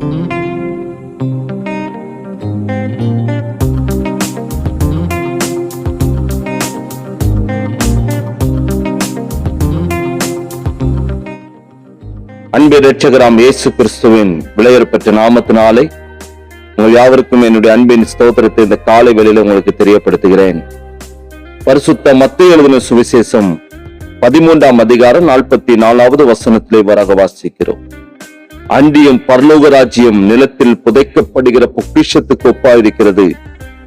அன்பு இரட்சகராம் இயேசு கிறிஸ்துவின் விளையற்பற்ற நாமத்தினாலே உங்கள் யாவருக்கும் என்னுடைய அன்பின் ஸ்தோத்திரத்தை இந்த காலை வேளையில் உங்களுக்கு தெரியப்படுத்துகிறேன். பரிசுத்த மத்திய எழுதின சுவிசேஷம் பதிமூன்றாம் அதிகாரம் நாற்பத்தி நாலாவது வசனத்திலே வராக வாசிக்கிறோம். அன்றியும் பரலோக ராஜ்யம் நிலத்தில் புதைக்கப்படுகிற பொக்கிஷத்துக்கு ஒப்பாயிருக்கிறது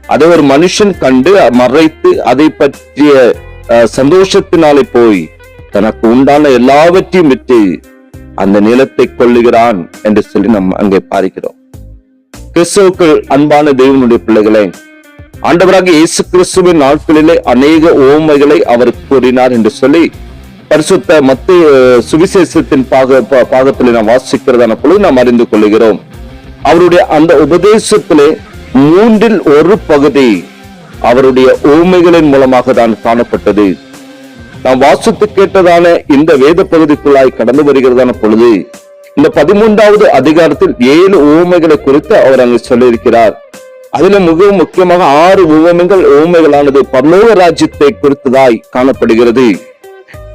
அதை ஒரு மனுஷன் கண்டு மறைத்து அதை பற்றிய சந்தோஷத்தினாலே போய் தனக்கு உண்டான எல்லாவற்றையும் விட்டு அந்த நிலத்தை கொள்ளுகிறான் என்று சொல்லி நாம் அங்கே பார்க்கிறோம் கிறிஸ்துவுக்குள் அன்பான தெய்வனுடைய பிள்ளைகளே ஆண்டவராக இயேசு கிறிஸ்துவின் நாட்களிலே அநேக ஓமைகளை அவர் கூறினார் என்று சொல்லி பரிசுத்த மத்திய சுவிசேஷத்தின் பாக பாகத்திலே நாம் வாசிக்கிறதான பொழுது நாம் அறிந்து கொள்கிறோம் அவருடைய அந்த உபதேசத்திலே மூன்றில் ஒரு பகுதி அவருடைய ஓமைகளின் மூலமாக தான் காணப்பட்டது. நாம் வாசித்து கேட்டதான இந்த வேத பகுதிக்குள்ளாய் கடந்து வருகிறதான பொழுது இந்த பதிமூன்றாவது அதிகாரத்தில் ஏழு ஊமைகளை குறித்து அவர் அங்கு சொல்லியிருக்கிறார். அதுல மிகவும் முக்கியமாக ஆறு உவமைகள் ஊமைகளானது பரலோக ராஜ்யத்தை குறித்ததாய் காணப்படுகிறது.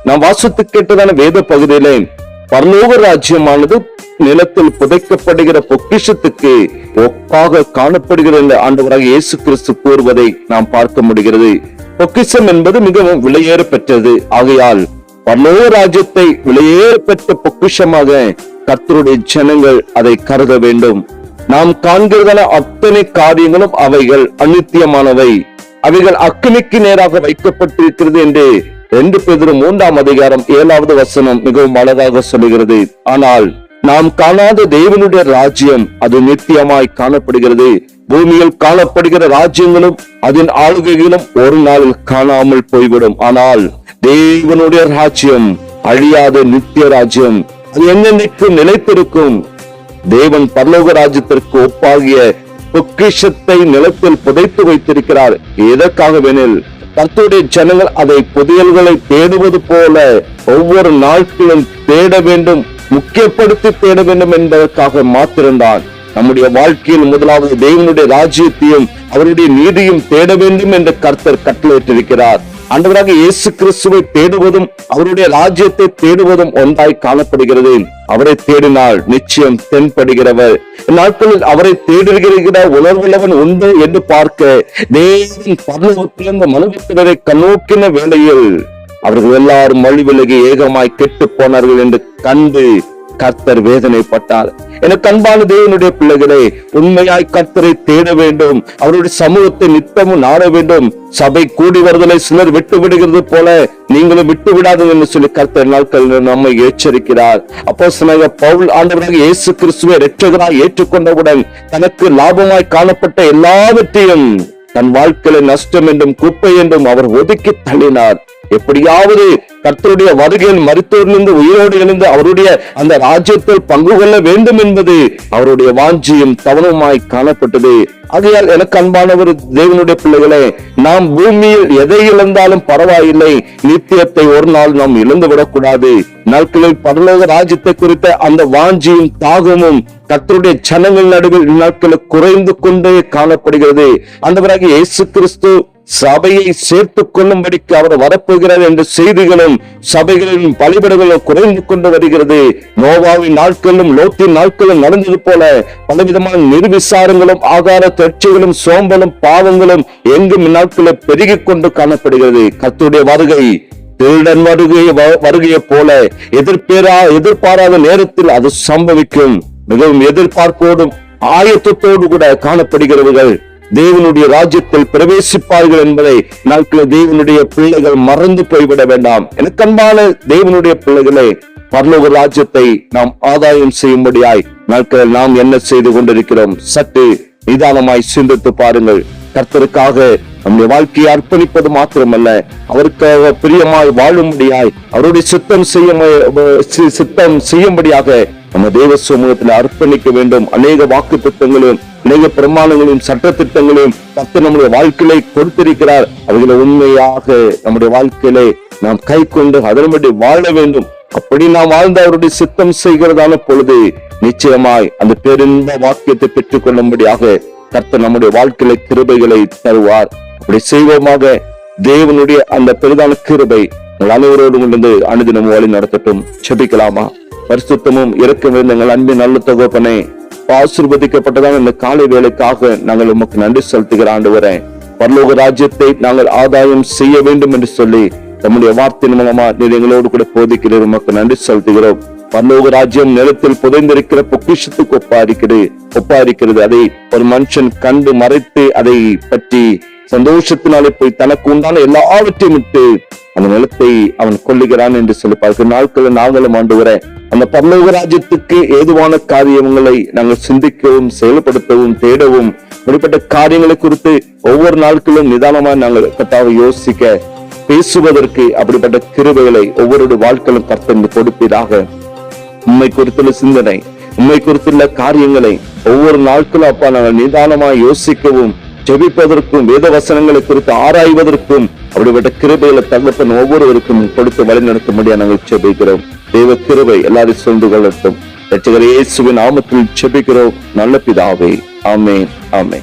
நாம் வாசித்து கேட்டதான வேத பகுதியிலே பரலோக ராஜ்யமானது நிலத்தில் புதைக்கப்படுகிற பொக்கிஷத்துக்கு ஒப்பாக காணப்படுகிறது என்று ஆண்டவராக இயேசு கிறிஸ்து கூறுவதை நாம் பார்க்க முடிகிறது. பொக்கிஷம் என்பது மிகவும் விலையேற பெற்றது. ஆகையால் பரலோக ராஜ்யத்தை விலையேற பெற்ற பொக்கிஷமாக கத்தருடைய ஜனங்கள் அதை கருத வேண்டும். நாம் காண்கிறதான அத்தனை காரியங்களும் அவைகள் அநித்தியமானவை. அவைகள் அக்கினிக்கு நேராக வைக்கப்பட்டிருக்கிறது என்று ரெண்டு பேரும் மூன்றாம் அதிகாரம் ஏழாவது வசனம் மிகவும் அழகாக சொல்லுகிறது. ஆனால் நாம் காணாத தேவனுடைய ராஜ்யம் அது நித்தியமாய் காணப்படுகிறது. பூமியில் காணப்படுகிற ராஜ்யங்களும் அதன் ஆளுகைகளும் ஒரு நாளில் காணாமல் போய்விடும். ஆனால் தேவனுடைய ராஜ்யம் அழியாத நித்திய ராஜ்யம். அது என்னென்னைக்கும் நிலைத்திருக்கும். தேவன் பரலோக ராஜ்யத்திற்கு ஒப்பாகிய பொக்கிஷத்தை நிலத்தில் புதைத்து வைத்திருக்கிறார். எதற்காகவெனில் கர்த்தருடைய ஜனங்கள் அதை புதையல்களை தேடுவது போல ஒவ்வொரு நாட்களும் தேட வேண்டும் முக்கியப்படுத்தி தேட வேண்டும் என்பதற்காக மாத்திருந்தான் நம்முடைய வாழ்க்கையில் முதலாவது தெய்வனுடைய ராஜ்யத்தையும் அவருடைய நீதியும் தேட வேண்டும் என்று கர்த்தர் கட்டளையிட்டிருக்கிறார். ஆண்டவராக இயேசு கிறிஸ்துவை தேடுவதும் அவருடைய ராஜ்யத்தை தேடுவதும் ஒன்றாய் காணப்படுகிறது. அவரை தேடினால் நிச்சயம் தென்படுகிறவர். நாட்களில் அவரை தேடுகிற உணர்வுள்ளவன் உண்டு என்று பார்க்க தேவன் பரலோகத்திலிருந்து மனுபத்தினரை கண்ணோக்கின வேளையில் அவர்கள் எல்லாரும் மொழி விலகி ஏகமாய் கெட்டு போனார்கள் என்று கண்டு கர்த்தர் வேதனைப்பட்டார். எனக்கு அன்பான தேவனுடைய பிள்ளைகளே உண்மையாய் கர்த்தரை தேட வேண்டும். அவருடைய சமூகத்தை நித்தமும் நாட வேண்டும். சபை கூடி வருதலை சிலர் விட்டு விடுகிறது போல நீங்களும் விட்டு விடாது என்று சொல்லி கர்த்தர் நாட்கள் நம்மை எச்சரிக்கிறார். அப்போ சில பவுல் ஆண்டவராக இயேசு கிறிஸ்துவை இரட்சகராய் ஏற்றுக்கொண்டவுடன் தனக்கு லாபமாய் காணப்பட்ட எல்லாவற்றையும் தன் வாழ்க்கையில நஷ்டம் என்றும் குப்பை என்றும் அவர் ஒதுக்கி தள்ளினார். எப்படியாவது கர்த்தருடைய வருகையில் மருத்துவரிலிருந்து உயிரோடு எழுந்து அவருடைய அந்த ராஜ்யத்தில் பங்கு கொள்ள வேண்டும் என்பது அவருடைய வாஞ்சியும் தவனமாய் காணப்பட்டது. ஆகையால் எனக்கு அன்பானவர் தேவனுடைய பிள்ளைகளே நாம் பூமியில் எதை இழந்தாலும் பரவாயில்லை நித்தியத்தை ஒரு நாள் நாம் இழந்து விடக்கூடாது நாட்களில் பரலோக ராஜ்யத்தை குறித்த அந்த வாஞ்சியும் தாகமும் கத்தருடைய ஜனங்கள் நடுவில் நாட்களில் குறைந்து கொண்டே காணப்படுகிறது. அந்த பிறகு இயேசு கிறிஸ்து சபையை சேர்த்துக் கொள்ளும்படிக்கு அவர் வரப்போகிறார் என்ற செய்திகளும் சபைகளின் பலிபடுகளும் குறைந்து கொண்டு வருகிறது. நோவாவின் நாட்களும் லோத்தின் நாட்களும் நடந்தது போல பலவிதமான நிர்விசாரங்களும் ஆகார தொடர்ச்சிகளும் சோம்பலும் பாவங்களும் எங்கும் இந்நாட்களில் பெருகிக் கொண்டு காணப்படுகிறது. கத்துடைய வருகை திருடன் வருகை வருகையை போல எதிர்பேரா எதிர்பாராத நேரத்தில் அது சம்பவிக்கும். மிகவும் எதிர்பார்ப்போடும் ஆயத்தத்தோடு கூட காணப்படுகிறவர்கள். தேவனுடைய ராஜ்யத்தில் பிரவேசிப்பார்கள் என்பதை நாட்கள் தேவனுடைய பிள்ளைகள் மறந்து போய்விட வேண்டாம். எனக்கு அன்பான தேவனுடைய பிள்ளைகளே பரலோக ராஜ்யத்தை நாம் ஆதாயம் செய்யும்படியாய் நாட்களில் நாம் என்ன செய்து கொண்டிருக்கிறோம்? சற்று நிதானமாய் சிந்தித்து பாருங்கள். கர்த்தருக்காக நம்முடைய வாழ்க்கையை அர்ப்பணிப்பது மாத்திரமல்ல அவருக்காக பிரியமாய் வாழும்படியாய் அவருடைய சித்தம் செய்ய சித்தம் செய்யும்படியாக நம்ம தேவ சமூகத்தில் அர்ப்பணிக்க வேண்டும். அநேக வாக்கு திட்டங்களும் அநேக பிரமாணங்களையும் சட்ட திட்டங்களையும் பக்தர் நம்முடைய வாழ்க்கையிலே கொடுத்திருக்கிறார். அவைகளை உண்மையாக நம்முடைய வாழ்க்கையிலே நாம் கை கொண்டு அதன்படி வாழ வேண்டும். அப்படி நாம் வாழ்ந்து அவருடைய சித்தம் செய்கிறதான பொழுது நிச்சயமாய் அந்த பெருந்த வாக்கியத்தை பெற்றுக் கொள்ளும்படியாக கர்த்தர் நம்முடைய வாழ்க்கையில கிருபைகளை தருவார். அப்படி செய்வோமாக தேவனுடைய அந்த பெரிதான கிருபை. உங்கள் அனைவரோடு கொண்டு அனுதினம் வழி நடத்தட்டும். செபிக்கலாமா? பரிசுத்தமும் இறக்கமிருந்த எங்கள் அன்பின் நல்ல தகப்பனே ஆசிர்வதிக்கப்பட்டதான இந்த காலை வேலைக்காக நாங்கள் உமக்கு நன்றி செலுத்துகிற ஆண்டு பரலோக ராஜ்யத்தை நாங்கள் ஆதாயம் செய்ய வேண்டும் என்று சொல்லி நம்முடைய வார்த்தையின் மூலமா நீர் எங்களோடு கூட போதிக்கிறீர் உமக்கு நன்றி செலுத்துகிறோம். பரலோக ராஜ்யம் நிலத்தில் புதைந்திருக்கிற பொக்கிஷத்துக்கு ஒப்பாரிக்கிறது ஒப்பாரிக்கிறது. அதை ஒரு மனுஷன் கண்டு மறைத்து அதை பற்றி சந்தோஷத்தினாலே போய் தனக்கு உண்டான எல்லாவற்றையும் விட்டு அந்த நிலத்தை அவன் கொள்ளுகிறான் என்று சொல்லி பார்க்கிற நாட்களில் நாங்களும் ஆண்டு வரேன் அந்த பரலோக ராஜ்யத்துக்கு ஏதுவான காரியங்களை நாங்கள் சிந்திக்கவும் செயல்படுத்தவும் தேடவும் இப்படிப்பட்ட காரியங்களை குறித்து ஒவ்வொரு நாட்களும் நிதானமா நாங்கள் கத்தாவை யோசிக்க பேசுவதற்கு அப்படிப்பட்ட கிருபைகளை ஒவ்வொரு வாழ்க்கையிலும் கர்த்தந்து கொடுப்பீராக. உண்மை குறித்துள்ள சிந்தனை உண்மை குறித்துள்ள காரியங்களை ஒவ்வொரு நாட்களும் அப்பா நாங்கள் நிதானமா யோசிக்கவும் ஜெபிப்பதற்கும் வேத வசனங்களை குறித்து ஆராய்வதற்கும் அப்படிப்பட்ட கிருபையில தகப்பன் ஒவ்வொருவருக்கும் கொடுத்து வழிநடத்தும்படியா நாங்கள் செபிக்கிறோம் தெய்வ கிருபை எல்லாரும் சொல்ந்து கொள்ளட்டும். ரட்சகர் இயேசுவின் நாமத்தில் செபிக்கிறோம் நல்ல பிதாவே. ஆமே ஆமே